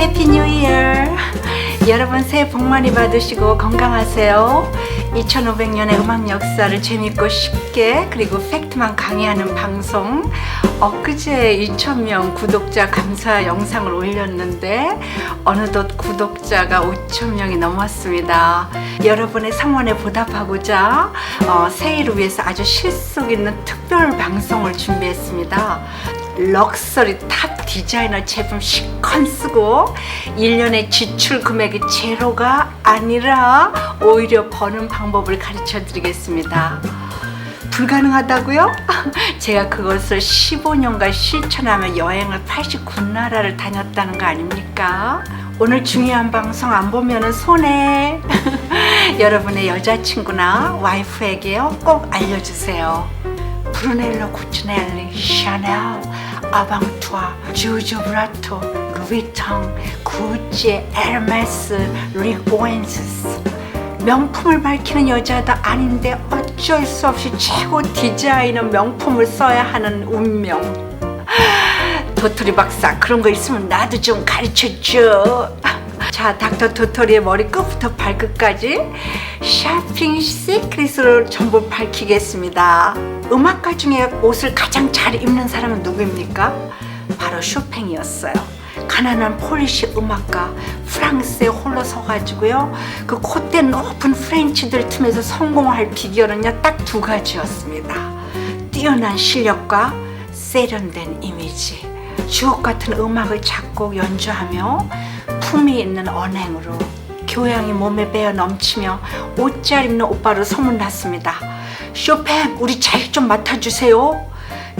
해피 뉴 이어! 여러분 새해 복 많이 받으시고 건강하세요. 2500년의 음악 역사를 재밌고 쉽게 그리고 팩트만 강의하는 방송 엊그제 2000명 구독자 감사 영상을 올렸는데 어느덧 구독자가 5000명이 넘었습니다. 여러분의 성원에 보답하고자 어, 새해를 위해서 아주 실속 있는 특별 방송을 준비했습니다. 럭셔리 탑 디자이너 제품 시컨 쓰고 1년의 지출 금액이 제로가 아니라 오히려 버는 방법을 가르쳐 드리겠습니다. 불가능하다고요? 제가 그것을 15년간 실천하며 여행을 89나라를 다녔다는 거 아닙니까? 오늘 중요한 방송 안 보면 손해. 여러분의 여자친구나 와이프에게요 꼭 알려주세요. 브루넬로 구치넬리, 샤넬, 아방투아, 주주 브라토, 루이텅, 구찌, 에르메스, 리고엔스 명품을 밝히는 여자도 아닌데 어쩔 수 없이 최고 디자이너 명품을 써야 하는 운명. 도토리 박사 그런 거 있으면 나도 좀 가르쳐줘 자 닥터 도토리의 머리 끝부터 발끝까지 쇼핑 시크릿으로 전부 밝히겠습니다. 음악가 중에 옷을 가장 잘 입는 사람은 누구입니까? 바로 쇼팽이었어요. 가난한 폴리시 음악가 프랑스에 홀로 서가지고요. 그 콧대 높은 프렌치들 틈에서 성공할 비결은요 딱 두 가지였습니다. 뛰어난 실력과 세련된 이미지. 주옥 같은 음악을 작곡 연주하며 품위 있는 언행으로 교양이 몸에 배어 넘치며 옷 잘 입는 오빠로 소문났습니다 쇼팽 우리 잘좀 맡아주세요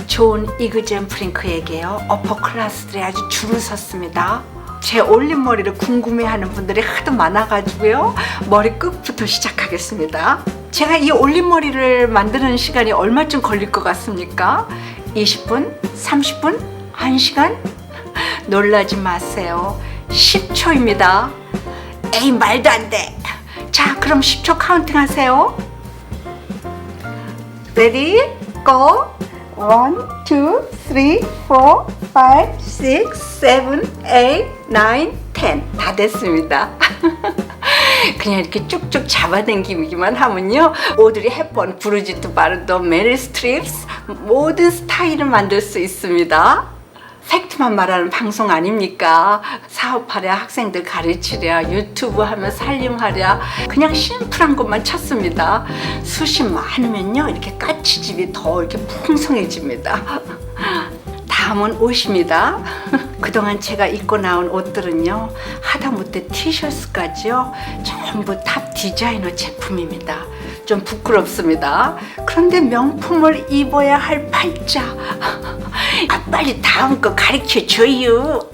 좋은 이그젠 프링크에게요 어퍼 클래스들이 아주 줄을 섰습니다 제 올린 머리를 궁금해하는 분들이 하도 많아가지고요 머리 끝부터 시작하겠습니다 제가 이 올린 머리를 만드는 시간이 얼마쯤 걸릴 것 같습니까? 20분? 30분? 1시간? 놀라지 마세요 10초입니다 에이 말도 안 돼 자 그럼 10초 카운팅 하세요 레디 고 원, 투, 쓰리, 포, 파이브, 식스, 세븐, 에잇, 나인, 텐. 다 됐습니다. 그냥 이렇게 쭉쭉 잡아당기기만 하면요. 오드리 헵번, 브루지트 바르도, 메릴 스트립스 모든 스타일을 만들 수 있습니다. 팩트만 말하는 방송 아닙니까? 사업하랴, 학생들 가르치랴, 유튜브 하면 살림하랴, 그냥 심플한 것만 찾습니다. 숱이 많으면요, 이렇게 까치집이 더 이렇게 풍성해집니다. 다음은 옷입니다. 그동안 제가 입고 나온 옷들은요, 하다못해 티셔츠까지요, 전부 탑 디자이너 제품입니다. 좀 부끄럽습니다. 그런데 명품을 입어야 할 팔자. 아, 빨리 다음 거 가르쳐 줘요.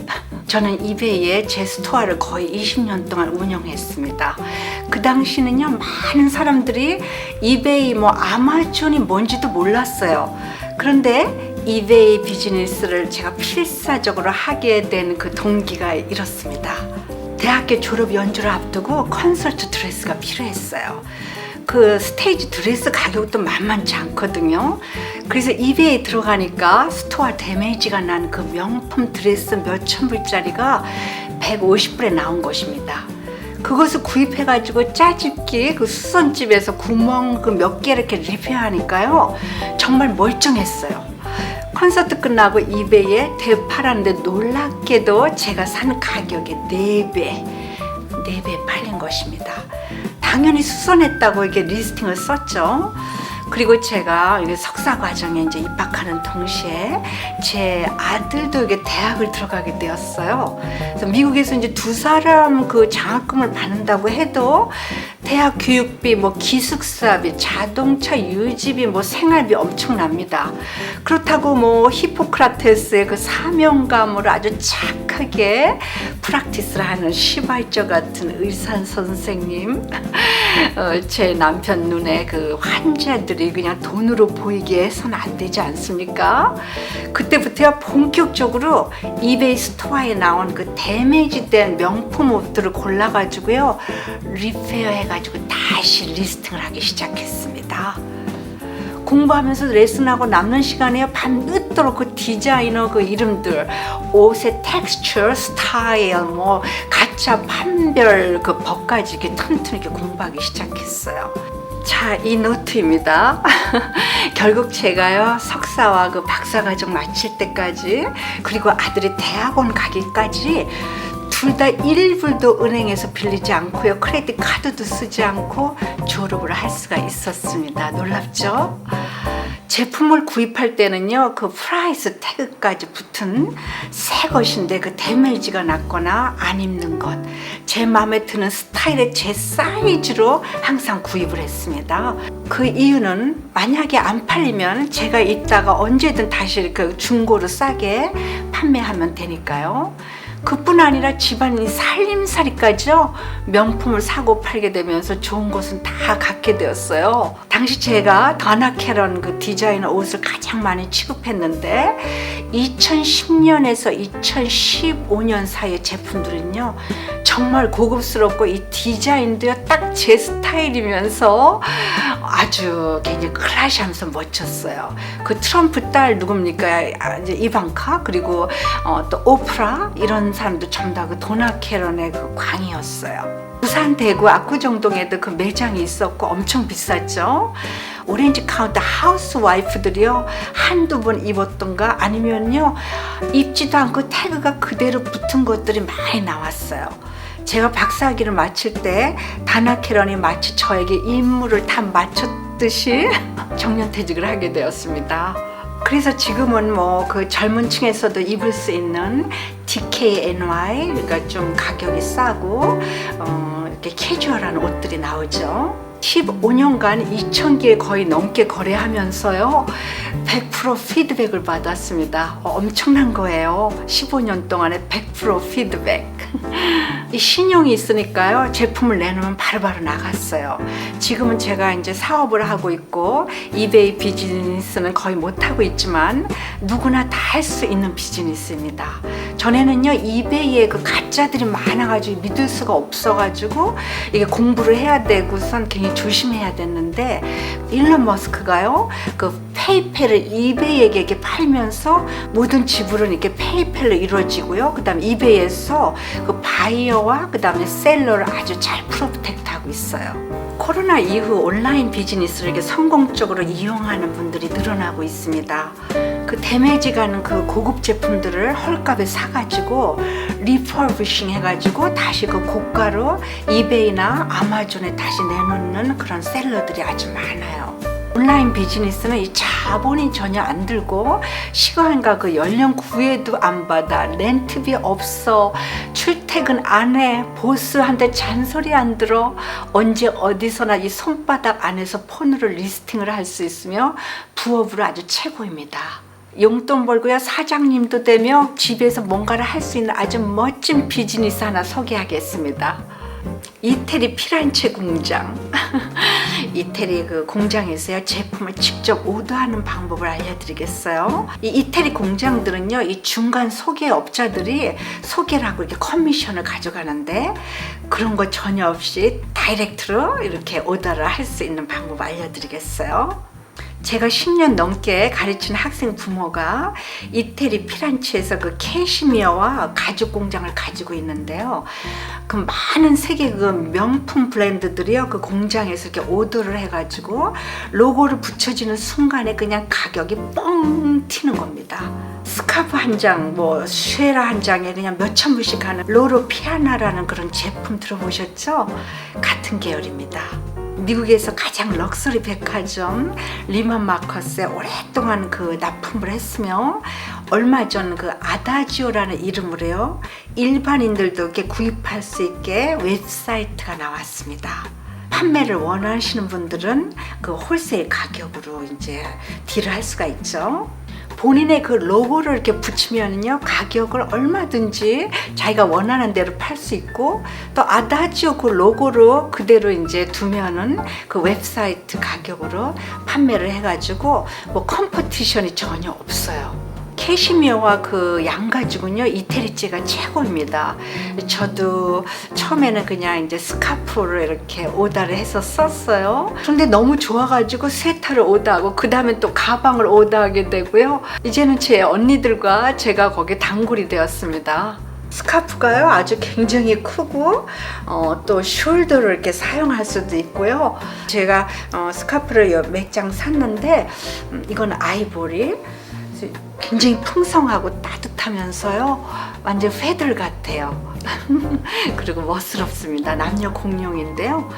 저는 이베이에 제 스토어를 거의 20년 동안 운영했습니다. 그 당시는요, 많은 사람들이 이베이 뭐 아마존이 뭔지도 몰랐어요. 그런데 이베이 비즈니스를 제가 필사적으로 하게 된 그 동기가 이렇습니다. 대학교 졸업 연주를 앞두고 콘서트 드레스가 필요했어요. 그 스테이지 드레스 가격도 만만치 않거든요. 그래서 이베이에 들어가니까 스토어 데미지가 난 그 명품 드레스 몇천 불짜리가 150불에 나온 것입니다. 그것을 구입해가지고 짜집기 그 수선집에서 구멍 그 몇 개 이렇게 리페어하니까요. 정말 멀쩡했어요. 콘서트 끝나고 이베이에 대팔았는데 놀랍게도 제가 산 가격의 4배, 4배 팔린 것입니다. 당연히 수선했다고 이렇게 리스팅을 썼죠. 그리고 제가 이게 석사 과정에 이제 입학하는 동시에 제 아들도 이게 대학을 들어가게 되었어요. 그래서 미국에서 이제 두 사람 그 장학금을 받는다고 해도 대학 교육비, 뭐 기숙사비, 자동차 유지비, 뭐 생활비 엄청납니다. 그렇다고 뭐 히포크라테스의 그 사명감으로 아주 착하게 프락티스를 하는 시발저 같은 의사 선생님, 어, 제 남편 눈에 그 환자들이 그냥 돈으로 보이게 해서는 안 되지 않습니까? 그때부터 본격적으로 이베이 스토어에 나온 그 데미지된 명품 옷들을 골라가지고요 리페어 해가 지고 다시 리스팅을 하기 시작했습니다. 공부하면서 레슨하고 남는 시간에 밤늦 별도로 그 디자이너 그 이름들, 옷의 텍스처, 스타일, 뭐 가짜 판별 그 법까지 이렇게 튼튼히 이렇게 공부하기 시작했어요. 자, 이 노트입니다. 결국 제가요, 석사와 그 박사과정 마칠 때까지, 그리고 아들이 대학원 가기까지, 둘 다 1불도 은행에서 빌리지 않고요, 크레딧 카드도 쓰지 않고 졸업을 할 수가 있었습니다. 놀랍죠? 제품을 구입할 때는요, 그 프라이스 태그까지 붙은 새 것인데 그 데미지가 났거나 안 입는 것, 제 마음에 드는 스타일의 제 사이즈로 항상 구입을 했습니다. 그 이유는 만약에 안 팔리면 제가 이따가 언제든 다시 그 중고로 싸게 판매하면 되니까요. 그뿐 아니라 집안이 살림살이까지요 명품을 사고 팔게 되면서 좋은 것은 다 갖게 되었어요. 당시 제가 다나 캐런 그 디자이너 옷을 가장 많이 취급했는데 2010년에서 2015년 사이의 제품들은요 정말 고급스럽고 이 디자인도요 딱 제 스타일이면서 아주 굉장히 클래시하면서 멋졌어요. 그 트럼프 딸 누굽니까? 아, 이제 이방카 그리고 어, 또 오프라 이런 사람도 전부 다 그 도나 캐런의 그 광이었어요. 부산 대구 압구정동에도 그 매장이 있었고 엄청 비쌌죠. 오렌지 카운트 하우스 와이프들이요 한두 번 입었던가 아니면요 입지도 않고 태그가 그대로 붙은 것들이 많이 나왔어요. 제가 박사학위를 마칠 때 다나 캐런이 마치 저에게 임무를 다 마쳤듯이 정년퇴직을 하게 되었습니다. 그래서 지금은 뭐 그 젊은 층에서도 입을 수 있는 DKNY 그러니까 좀 가격이 싸고 어, 이렇게 캐주얼한 옷들이 나오죠. 15년간 2,000개 거의 넘게 거래하면서요. 100% 피드백을 받았습니다. 어, 엄청난 거예요. 15년 동안에 100% 피드백. 이 신용이 있으니까요. 제품을 내놓으면 바로바로 나갔어요. 지금은 제가 이제 사업을 하고 있고 이베이 비즈니스는 거의 못 하고 있지만 누구나 다 할 수 있는 비즈니스입니다. 전에는요 이베이에 그 가짜들이 많아가지고 믿을 수가 없어가지고 이게 공부를 해야 되고선 굉장히 조심해야 됐는데 일론 머스크가요 그 페이펠을 이베이에게 팔면서 모든 지불은 이렇게 페이펠로 이루어지고요. 그다음 이베이에서 그 바이어와 그다음에 셀러를 아주 잘 프로텍트하고 있어요. 코로나 이후 온라인 비즈니스를 이렇게 성공적으로 이용하는 분들이 늘어나고 있습니다. 그 데미지 가는 그 고급 제품들을 헐값에 사가지고 리퍼비싱 해가지고 다시 그 고가로 이베이나 아마존에 다시 내놓는 그런 셀러들이 아주 많아요. 온라인 비즈니스는 이 자본이 전혀 안 들고 시간과 그 연령 구애도 안 받아 렌트비 없어 출퇴근 안 해 보스한테 잔소리 안 들어 언제 어디서나 이 손바닥 안에서 폰으로 리스팅을 할 수 있으며 부업으로 아주 최고입니다. 용돈 벌고요 사장님도 되며 집에서 뭔가를 할 수 있는 아주 멋진 비즈니스 하나 소개하겠습니다. 이태리 피란체 공장. 이태리 그 공장에서요 제품을 직접 오더하는 방법을 알려드리겠어요. 이 이태리 공장들은요 이 중간 소개 업자들이 소개를 하고 이렇게 커미션을 가져가는데 그런 거 전혀 없이 다이렉트로 이렇게 오더를 할 수 있는 방법 알려드리겠어요. 제가 10년 넘게 가르치는 학생 부모가 이태리 피란치에서 그 캐시미어와 가죽 공장을 가지고 있는데요. 그 많은 세계 그 명품 브랜드들이요. 그 공장에서 이렇게 오더를 해가지고 로고를 붙여지는 순간에 그냥 가격이 뻥 튀는 겁니다. 스카프 한 장, 뭐 쉐라 한 장에 그냥 몇천 불씩 하는 로로 피아나라는 그런 제품 들어보셨죠? 같은 계열입니다. 미국에서 가장 럭셔리 백화점 리만 마커스에 오랫동안 그 납품을 했으며 얼마 전 그 아다지오라는 이름으로요 일반인들도 이렇게 구입할 수 있게 웹사이트가 나왔습니다. 판매를 원하시는 분들은 그 홀세일 가격으로 이제 딜을 할 수가 있죠. 본인의 그 로고를 이렇게 붙이면요 가격을 얼마든지 자기가 원하는 대로 팔 수 있고 또 아다지오 그 로고로 그대로 이제 두면은 그 웹사이트 가격으로 판매를 해가지고 뭐 컴퍼티션이 전혀 없어요. 캐시미어와 그 양 가지고는요 이태리째가 최고입니다. 저도 처음에는 그냥 이제 스카프를 이렇게 오다를 해서 썼어요. 그런데 너무 좋아가지고 스웨터를 오다하고 그 다음에 또 가방을 오다하게 되고요. 이제는 제 언니들과 제가 거기에 단골이 되었습니다. 스카프가요 아주 굉장히 크고 어, 또 숄더를 이렇게 사용할 수도 있고요. 제가 어, 스카프를 몇 장 샀는데 음, 이건 아이보리 굉장히 풍성하고 따뜻하면서요 완전 페들 같아요. 그리고 멋스럽습니다. 남녀 공용인데요.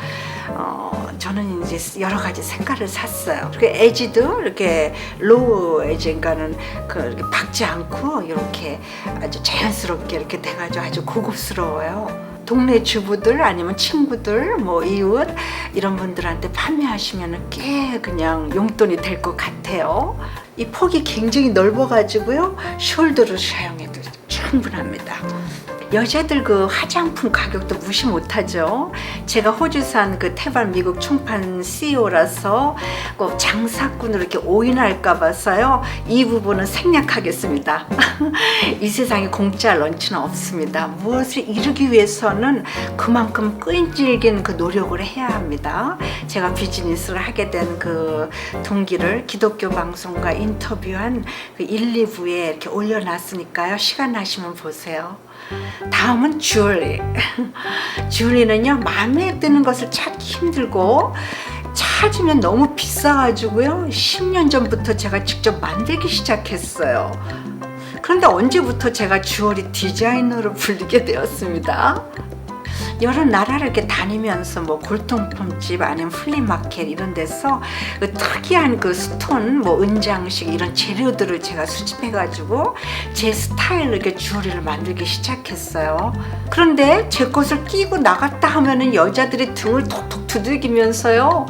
어, 저는 이제 여러 가지 색깔을 샀어요. 그리고 에지도 이렇게 로우 에지인가는 그 이렇게 박지 않고 이렇게 아주 자연스럽게 이렇게 돼가지고 아주 고급스러워요. 동네 주부들 아니면 친구들 뭐 이웃 이런 분들한테 판매하시면 꽤 그냥 용돈이 될 것 같아요. 이 폭이 굉장히 넓어가지고요 숄더를 사용해도 충분합니다. 여자들 그 화장품 가격도 무시 못하죠. 제가 호주산 그 태발 미국 총판 CEO라서 꼭 장사꾼으로 이렇게 오인할까 봐서요. 이 부분은 생략하겠습니다. 이 세상에 공짜 런치는 없습니다. 무엇을 이루기 위해서는 그만큼 끈질긴 그 노력을 해야 합니다. 제가 비즈니스를 하게 된 그 동기를 기독교 방송과 인터뷰한 그 1, 2부에 이렇게 올려놨으니까요. 시간 나시면 보세요. 다음은 주얼리. 주얼리는요, 마음에 드는 것을 찾기 힘들고, 찾으면 너무 비싸가지고요, 10년 전부터 제가 직접 만들기 시작했어요. 그런데 언제부터 제가 주얼리 디자이너로 불리게 되었습니다. 여러 나라를 이렇게 다니면서 뭐 골동품집 아니면 플리마켓 이런 데서 그 특이한 그 스톤 뭐 은장식 이런 재료들을 제가 수집해 가지고 제 스타일로 이렇게 주얼리를 만들기 시작했어요. 그런데 제 것을 끼고 나갔다 하면은 여자들이 등을 톡톡 두들기면서요.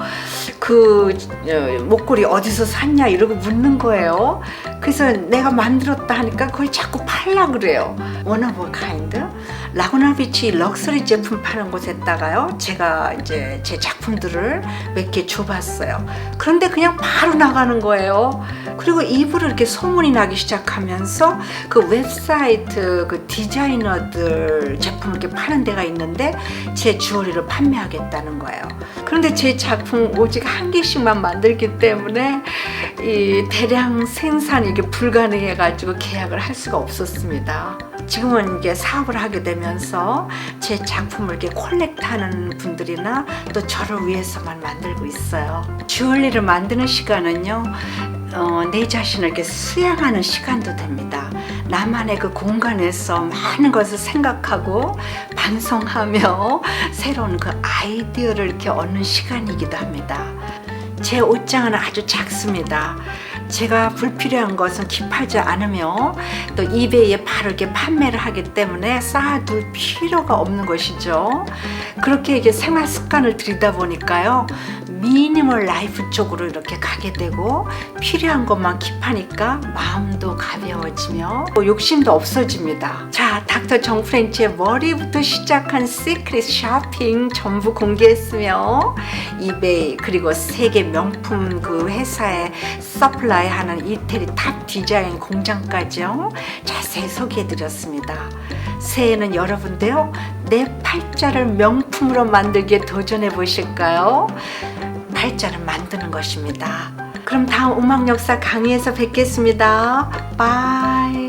그 어, 목걸이 어디서 샀냐 이러고 묻는 거예요. 그래서 내가 만들었다 하니까 그걸 자꾸 팔라 그래요. 원어버 카인드 라구나 비치 럭셔리 제품 파는 곳에다가요. 제가 이제 제 작품들을 몇 개 줘봤어요. 그런데 그냥 바로 나가는 거예요. 그리고 입으로 이렇게 소문이 나기 시작하면서 그 웹사이트 그 디자이너들 제품을 이렇게 파는 데가 있는데 제 주얼리를 판매하겠다는 거예요. 그런데 제 작품 오직 한 개씩만 만들기 때문에 이 대량 생산이 이게 불가능해 가지고 계약을 할 수가 없었습니다. 지금은 이제 사업을 하게 되면서 제 작품을 이렇게 콜렉트하는 분들이나 또 저를 위해서만 만들고 있어요. 주얼리를 만드는 시간은요. 어, 내 자신을 이렇게 수양하는 시간도 됩니다. 나만의 그 공간에서 많은 것을 생각하고 반성하며 새로운 그 아이디어를 이렇게 얻는 시간이기도 합니다. 제 옷장은 아주 작습니다. 제가 불필요한 것은 킵하지 않으며 또 이베이에 이렇게 판매를 하기 때문에 쌓아둘 필요가 없는 것이죠. 그렇게 이제 생활 습관을 들이다 보니까요. 미니멀 라이프 쪽으로 이렇게 가게 되고 필요한 것만 킵하니까 마음도 가벼워지며 뭐 욕심도 없어집니다. 자, 닥터 정프렌치의 머리부터 시작한 시크릿 쇼핑 전부 공개했으며 이베이 그리고 세계 명품 그 회사에 서플라이 하는 이태리 탑 디자인 공장까지요. 자세히 소개해드렸습니다. 새해에는 여러분도요, 내 팔자를 명품으로 만들기에 도전해 보실까요? 팔자를 만드는 것입니다. 그럼 다음 음악 역사 강의에서 뵙겠습니다. 바이.